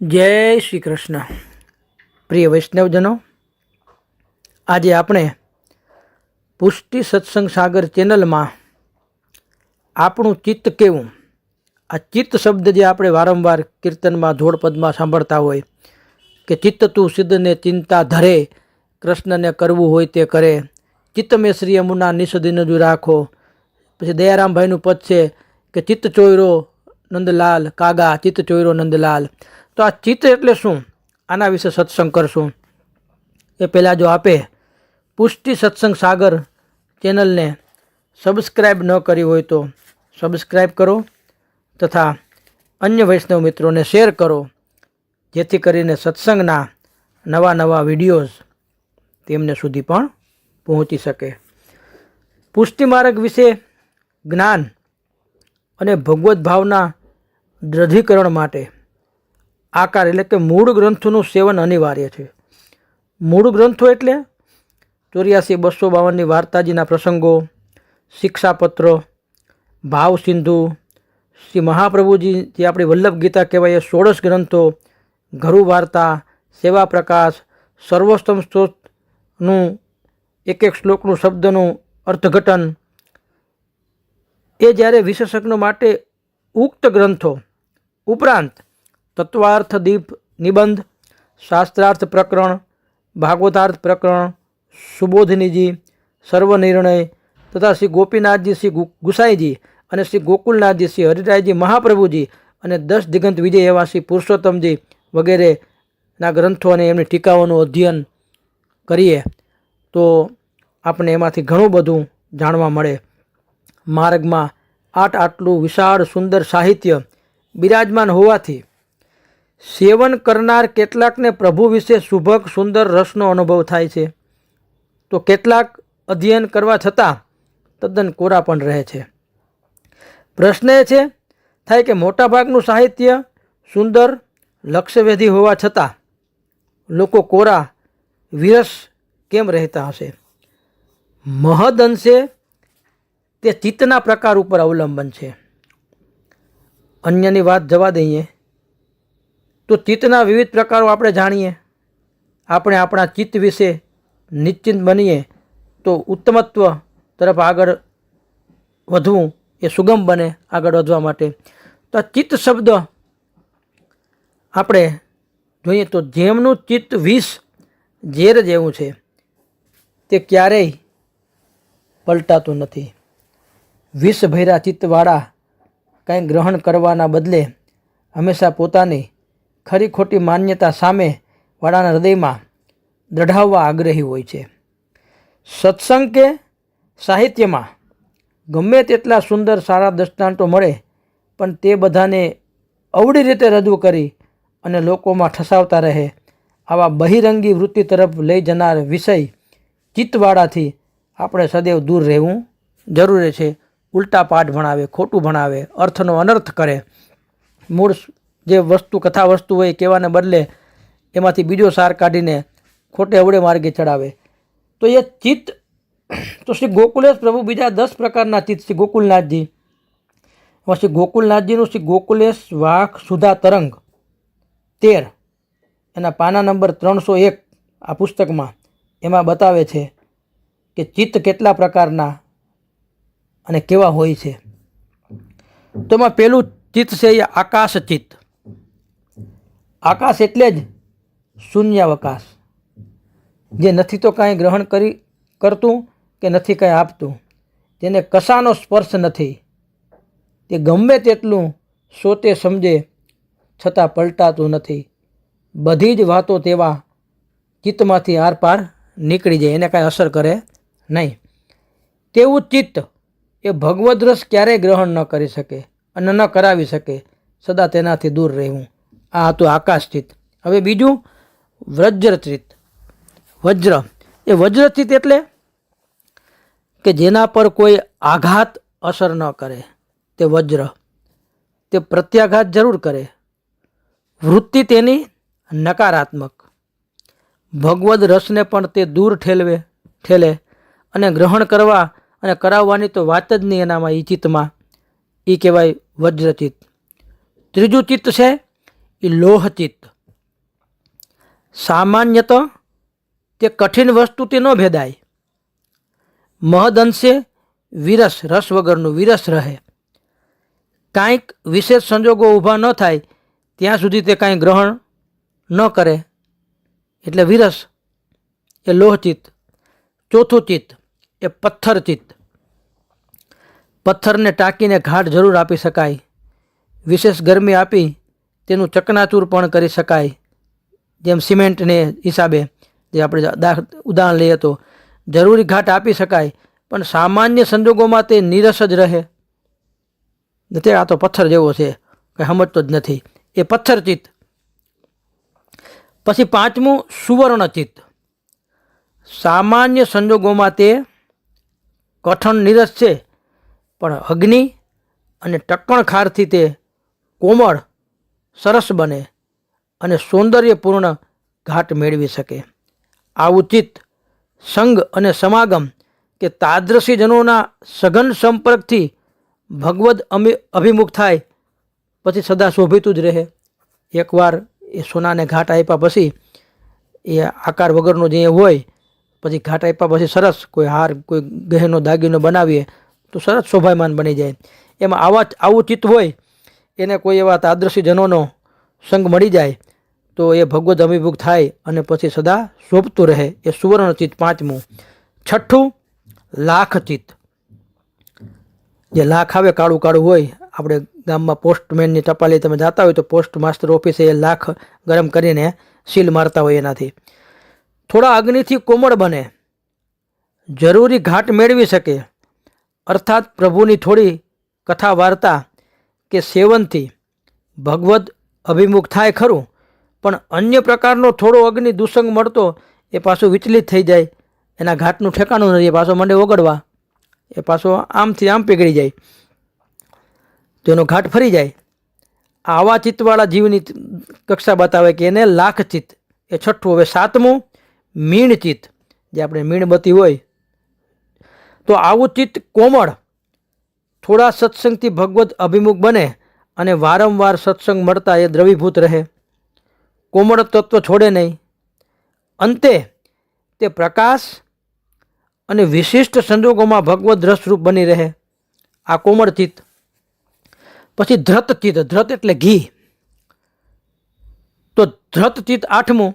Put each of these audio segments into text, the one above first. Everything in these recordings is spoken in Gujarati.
જય શ્રી કૃષ્ણ. પ્રિય વૈષ્ણવજનો, આજે આપણે પુષ્ટિ સત્સંગ સાગર ચેનલમાં આપણું ચિત્ત કેવું? આ ચિત્ત શબ્દ જે આપણે વારંવાર કીર્તનમાં, ધોળપદમાં સાંભળતા હોય કે ચિત્ત તું સિદ્ધને ચિંતા ધરે, કૃષ્ણને કરવું હોય તે કરે, ચિત્ત મેં શ્રી યમુના નિષદિન જો રાખો. પછી દયારામભાઈનું પદ છે કે ચિત્ત ચોયરો નંદલાલ, કાગા, ચિત્ત ચોયરો નંદલાલ. તો આ ચિત્ત એટલે શું? આના વિશે સત્સંગ કરશું એ પહેલાં જો આપે પુષ્ટિ સત્સંગ સાગર ચેનલને સબસ્ક્રાઈબ ન કરી હોય તો સબસ્ક્રાઈબ કરો તથા અન્ય વૈષ્ણવ મિત્રોને શેર કરો, જેથી કરીને સત્સંગના નવા નવા વિડીયોઝ તેમને સુધી પણ પહોંચી શકે. પુષ્ટિ માર્ગ વિશે જ્ઞાન અને ભગવદ્ ભાવના દ્રઢીકરણ માટે આકાર એટલે કે મૂળ ગ્રંથોનું સેવન અનિવાર્ય છે. મૂળ ગ્રંથો એટલે ચોર્યાસી, બસો બાવનની વાર્તાજીના પ્રસંગો, શિક્ષાપત્રો, ભાવ સિંધુ, શ્રી મહાપ્રભુજી જે આપણી વલ્લભ ગીતા કહેવાય એ ષોડશ ગ્રંથો, ઘરુ વાર્તા, સેવા પ્રકાશ સર્વોત્તમ સ્ત્રોતનું એક એક શ્લોકનું શબ્દનું અર્થઘટન, એ જ્યારે વિશેષજ્ઞો માટે ઉક્ત ગ્રંથો ઉપરાંત તત્વાર્થ દીપ નિબંધ, શાસ્ત્રાર્થ પ્રકરણ, ભાગવતાર્થ પ્રકરણ, સુબોધનીજી, સર્વનિર્ણય તથા શ્રી ગોપીનાથજી, શ્રી ગુસાઈજી અને શ્રી ગોકુલનાથજી, શ્રી હરિરાયજી મહાપ્રભુજી અને દસ દિગંત વિજય એવા શ્રી પુરુષોત્તમજી વગેરેના ગ્રંથો અને એમની ટીકાઓનું અધ્યયન કરીએ. તો આપણે એમાંથી ઘણું બધું જાણવા મળે. માર્ગમાં આટ આટલું વિશાળ સુંદર સાહિત્ય બિરાજમાન હોવાથી સેવન કરનાર કેટલાકને પ્રભુ વિશે શુભક સુંદર રસનો અનુભવ થાય છે. તો કેટલાક અધ્યયન કરવા છતાં તદ્દન કોરા પણ રહે છે. પ્રશ્ન એ છે, થાય કે મોટાભાગનું સાહિત્ય સુંદર લક્ષ્યવેધી હોવા છતાં લોકો કોરા, વિરસ કેમ રહેતા હશે? મહદ અંશે તે ચિત્તના પ્રકાર ઉપર અવલંબન છે. અન્યની વાત જવા દઈએ. તો ચિત્તના વિવિધ પ્રકારો આપણે જાણીએ. આપણે આપણા ચિત્ત વિશે નિશ્ચિંત બનીએ તો ઉત્તમત્વ તરફ આગળ વધવું એ સુગમ બને આગળ વધવા માટે. તો ચિત્ત શબ્દ આપણે જોઈએ તો જેમનું ચિત્ત વિષ ઝેર જેવું છે, તે ક્યારેય પલટાતું નથી. વિષ ભૈરા ચિત્તવાળા કંઈ ગ્રહણ કરવાના બદલે હંમેશા પોતાની ખરી ખોટી માન્યતા સામે વાળાના હૃદયમાં દઢાવવા આગ્રહી હોય છે. સત્સંગ કે સાહિત્યમાં ગમે તેટલા સુંદર સારા દૃષ્ટાંતો મળે, પણ તે બધાને અવળી રીતે રજૂ કરી અને લોકોમાં ઠસાવતા રહે, આવા બહિરંગી વૃત્તિ તરફ લઈ જનાર વિષય ચિત્તવાળાથી આપણે સદૈવ દૂર રહેવું જરૂરી છે. ઉલટા પાઠ ભણાવે, ખોટું ભણાવે, અર્થનો અનર્થ કરે, મૂળ જે વસ્તુ કથા વસ્તુ હોય કહેવાને બદલે એમાંથી બીજો સાર કાઢીને ખોટે અવડે માર્ગે ચડાવે. તો એ ચિત્ત, તો શ્રી ગોકુલેશ પ્રભુ બીજા દસ પ્રકારના ચિત્ત, શ્રી ગોકુલનાથજી. એમાં શ્રી ગોકુલનાથજીનું શ્રી ગોકુલેશ વાઘ સુધા તરંગ તેર. એના પાના નંબર ત્રણસો એક આ પુસ્તકમાં એમાં બતાવે છે કે ચિત્ત કેટલા પ્રકારના અને કેવા હોય છે. તો એમાં પહેલું ચિત્ત છે એ આકાશ ચિત્ત. આકાશ એટલે જ શૂન્યાવકાશ. જે નથી તો કાંઈ ગ્રહણ કરી, કરતું કે નથી કાંઈ આપતું. તેને કશાનો સ્પર્શ નથી. તે ગમે તેટલું સોતે સમજે, છતાં પલટાતું નથી. બધી જ વાતો તેવા ચિત્તમાંથી આરપાર નીકળી જાય, એને કાંઈ અસર કરે નહીં. તેવું ચિત્ત એ ભગવદ્રસ ક્યારેય ગ્રહણ ન કરી શકે અને ન કરાવી શકે. સદા તેનાથી દૂર રહેવું. આ હતું આકાશચિત્ત હવે બીજું વજ્રચિત્ત વજ્ર. એ વજ્રચિત્ત એટલે કે જેના પર કોઈ આઘાત અસર ન કરે. તે વજ્ર. તે પ્રત્યાઘાત જરૂર કરે. વૃત્તિ તેની નકારાત્મક. ભગવદ રસને પણ તે દૂર ઠેલવે, ઠેલે અને ગ્રહણ કરવા અને કરાવવાની તો વાત જ નહીં એનામાં એ ચિત્તમાં એ કહેવાય વજ્રચિત્ત ત્રીજું ચિત્ત છે એ લોહચિત્ત સામાન્યત તે કઠિન વસ્તુથી ન ભેદાય. મહદઅંશે વિરસ, રસ વગરનું વિરસ રહે. કાંઈક વિશેષ સંજોગો ઊભા ન થાય, ત્યાં સુધી તે કાંઈ ગ્રહણ ન કરે. એટલે વિરસ એ લોહચિત્ત ચોથું ચિત્ત એ પથ્થર ચિત્ત. પથ્થરને ટાંકીને ઘાટ જરૂર આપી શકાય. વિશેષ ગરમી આપી તેનું ચકનાચૂર પણ કરી શકાય. જેમ સિમેન્ટને હિસાબે જે આપણે ઉદાહરણ લઈએ તો જરૂરી ઘાટ આપી શકાય, પણ સામાન્ય સંજોગોમાં તે નીરસ જ રહે. નથી આ તો પથ્થર જેવો છે, કંઈ સમજતો જ નથી. એ પથ્થર ચિત્ત પછી પાંચમું સુવર્ણ ચિત્ત સામાન્ય સંજોગોમાં તે કઠણ નીરસ છે, પણ અગ્નિ અને ટક્કણ ખારથી તે કોમળ સરસ બને અને સૌંદર્યપૂર્ણ ઘાટ મેળવી શકે. આવું ચિત્ત સંગ અને સમાગમ કે તાદ્રશીજનોના સઘન સંપર્કથી ભગવદ અમે અભિમુખ થાય, પછી સદા શોભિતું જ રહે. એકવાર એ સોનાને ઘાટ આપ્યા પછી, એ આકાર વગરનો જે હોય, પછી ઘાટ આપ્યા પછી સરસ, કોઈ હાર, કોઈ ગહેનો દાગીનો બનાવીએ, તો સરસ શોભાયમાન બની જાય. એમાં આવા આવું ચિત્ત હોય એને કોઈ એવા તાદ્રશી જનોનો સંગ મળી જાય, તો એ ભગવદ અભિભૂખ થાય અને પછી સદા શોભતું રહે. એ સુવર્ણ ચિત્ત પાંચમું. છઠ્ઠું લાખ ચિત્ત જે લાખ આવે કાળું કાળું હોય, આપણે ગામમાં પોસ્ટમેનની ટપાલી તમે જાતા હોય તો પોસ્ટ માસ્ટર ઓફિસે એ લાખ ગરમ કરીને સીલ મારતા હોય એનાથી. થોડા અગ્નિથી કોમળ બને. જરૂરી ઘાટ મેળવી શકે. અર્થાત પ્રભુની થોડી કથા વાર્તા કે સેવનથી ભગવદ્ અભિમુખ થાય ખરું, પણ અન્ય પ્રકારનો થોડો અગ્નિ દુસંગ મળતો એ પાછું વિચલિત થઈ જાય, એના ઘાટનું ઠેકાણું નથી પાછો મંડે ઓગળવા, એ પાછો આમથી આમ પીગળી જાય તો એનો ઘાટ ફરી જાય. આવા ચિત્તવાળા જીવની કક્ષા બતાવે કે એને લાખ ચિત્ત, એ છઠ્ઠું હવે સાતમું, મીણ ચિત્ત, જે આપણે મીણબત્તી હોય. તો આવું ચિત્ત કોમળ થોડા સત્સંગથી ભગવત અભિમુખ બને અને વારંવાર સત્સંગ મળતા એ દ્રવીભૂત રહે. કોમળ તત્વ છોડે નહીં. અંતે તે પ્રકાશ અને વિશિષ્ટ સંજોગોમાં ભગવદ રસરૂપ બની રહે. આ કોમળ ચિત્ત. પછી ધ્રત ચિત્ત. ધ્રત એટલે ઘી. તો ધ્રત ચિત્ત આઠમું.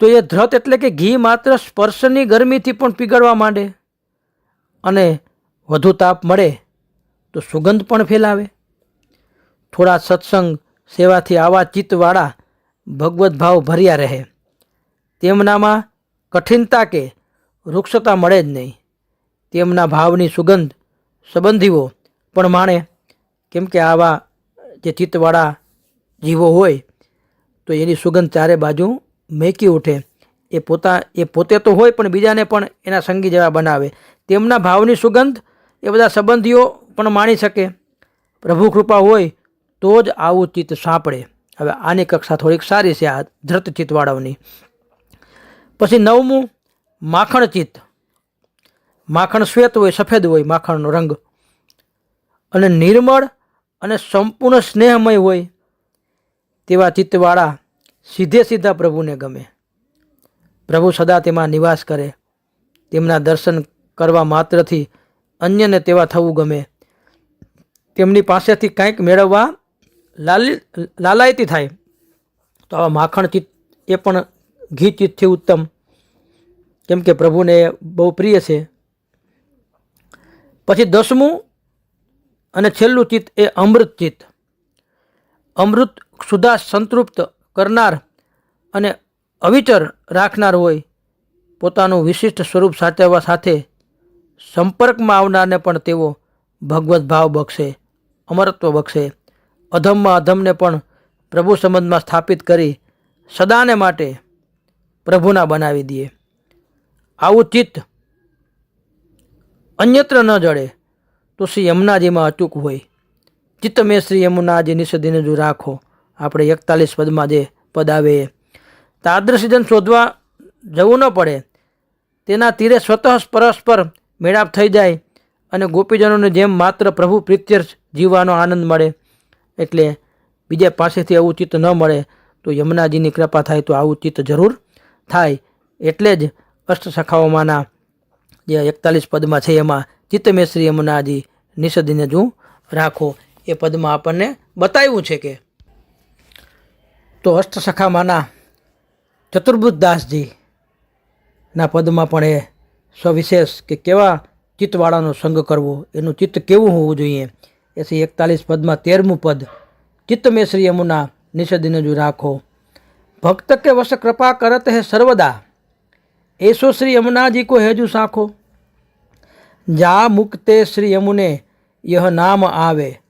તો એ ધ્રત એટલે કે ઘી માત્ર સ્પર્શની ગરમીથી પણ પીગળવા માંડે અને વધુ તાપ મળે તો સુગંધ પણ ફેલાવે. થોડા સત્સંગ સેવાથી આવા ચિત્તવાળા ભગવદ્ ભાવ ભર્યા રહે. તેમનામાં કઠિનતા કે વૃક્ષતા મળે જ નહીં. તેમના ભાવની સુગંધ સંબંધીઓ પણ માણે. કેમ કે આવા જે ચિત્તવાળા જીવો હોય, તો એની સુગંધ ચારે બાજુ મેકી ઉઠે. એ પોતા, એ પોતે તો હોય પણ બીજાને પણ એના સંગી જેવા બનાવે. તેમના ભાવની સુગંધ એ બધા સંબંધીઓ પણ માણી શકે. પ્રભુ કૃપા હોય તો જ આવું ચિત્ત સાંપડે. હવે આની કક્ષા થોડીક સારી છે આ ધ્રત ચિત્તવાળાઓની. પછી નવમું, માખણ ચિત્ત. માખણ શ્વેત હોય, સફેદ હોય માખણનો રંગ. અને નિર્મળ અને સંપૂર્ણ સ્નેહમય હોય તેવા ચિત્તવાળા સીધે સીધા પ્રભુને ગમે. પ્રભુ સદા તેમાં નિવાસ કરે. તેમના દર્શન કરવા માત્રથી અન્યને તેવા થવું ગમે. તેમની પાસેથી કંઈક મેળવવા લાલી, લાલાયતી થાય. તો આવા માખણ ચિત્ત, એ પણ ઘી ચિત્તથી ઉત્તમ. કેમ કે પ્રભુને બહુ પ્રિય છે. પછી દસમું અને છેલ્લું ચિત્ત એ અમૃત ચિત્ત. અમૃત સુધા સંતૃપ્ત કરનાર અને અવિચર રાખનાર હોય. પોતાનું વિશિષ્ટ સ્વરૂપ સાચવવા સાથે સંપર્કમાં આવનારને પણ તેઓ ભગવદ્ ભાવ બક્ષે, અમરત્વ બક્ષે, અધમમાં અધમને પણ પ્રભુ સંબંધમાં સ્થાપિત કરી સદાને માટે પ્રભુના બનાવી દઈએ. આવું ચિત્ત અન્યત્ર ન જડે તો શ્રી યમુનાજીમાં અચૂક હોય. ચિત્ત મેં શ્રી યમુનાજી નિષદીને જો રાખો, આપણે એકતાલીસ પદમાં જે પદ આવે એ. તાદ્રસિજન શોધવા જવું ન પડે. તેના તીરે સ્વતઃ પરસ્પર મેળાપ થઈ જાય અને ગોપીજનોને જેમ માત્ર પ્રભુ પ્રિત્યર્થ જીવવાનો આનંદ મળે, એટલે બીજા પાસેથી આવું ચિત્ત ન મળે, તો યમુનાજીની કૃપા થાય તો આવું ચિત્ત જરૂર થાય. એટલે જ અષ્ટસખાઓમાંના જે એકતાલીસ પદમાં છે એમાં ચિત્તમેશ્રી યમુનાજી નિષદીને જું રાખો, એ પદમાં આપણને બતાવ્યું છે કે તો અષ્ટસખામાંના ચતુર્બુદ્ધદાસજી દાસજીના પદમાં પણ એ સવિશેષ કે કેવા ચિત્તવાળાનો સંગ કરવો? એનું ચિત્ત કેવું હોવું જોઈએ? એથી એકતાલીસ પદમાં તેરમું પદ ચિત્તમે શ્રી યમુના નિષદિને જો રાખો. ભક્ત કે વશ કૃપા કરત હે સર્વદા? એસો શ્રી યમુનાજી કો હેજુ સાખો? જા મુક્તે શ્રી યમુને, યહ નામ આવે.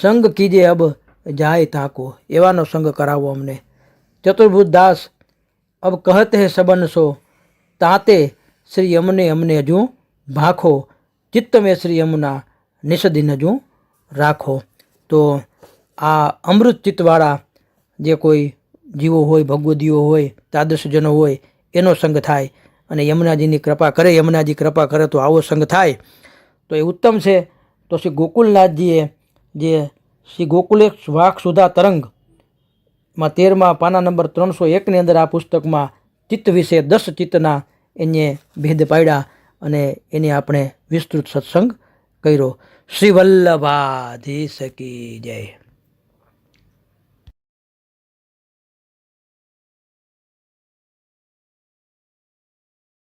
સંગ કીજે અબ જાય તાકો એવાનો સંગ કરાવો અમને. ચતુર્ભુજ દાસ, અબ કહત હે સબન સો, તાતે શ્રી યમુને અમને હજુ ભાખો, ચિત્ત મેં શ્રી યમુના નિષદિન હજુ રાખો. તો આ અમૃત ચિત્તવાળા જે કોઈ જીવો હોય, ભગવદીઓ હોય તાદર્શજનો હોય, એનો સંગ થાય અને યમુનાજીની કૃપા કરે, યમુનાજી કૃપા કરે તો આવો સંગ થાય. તો એ ઉત્તમ છે. તો શ્રી ગોકુલનાથજીએ જે શ્રી ગોકુલે વાક સુધા તરંગમાં તેરમાં પાના નંબર ત્રણસો એકની અંદર આ પુસ્તકમાં ચિત્ત વિશે દસ ચિત્તના એને ભેદ પાડ્યા અને એને આપણે વિસ્તૃત સત્સંગ કર્યો. શ્રી વલ્લભાધીશ શકી જય.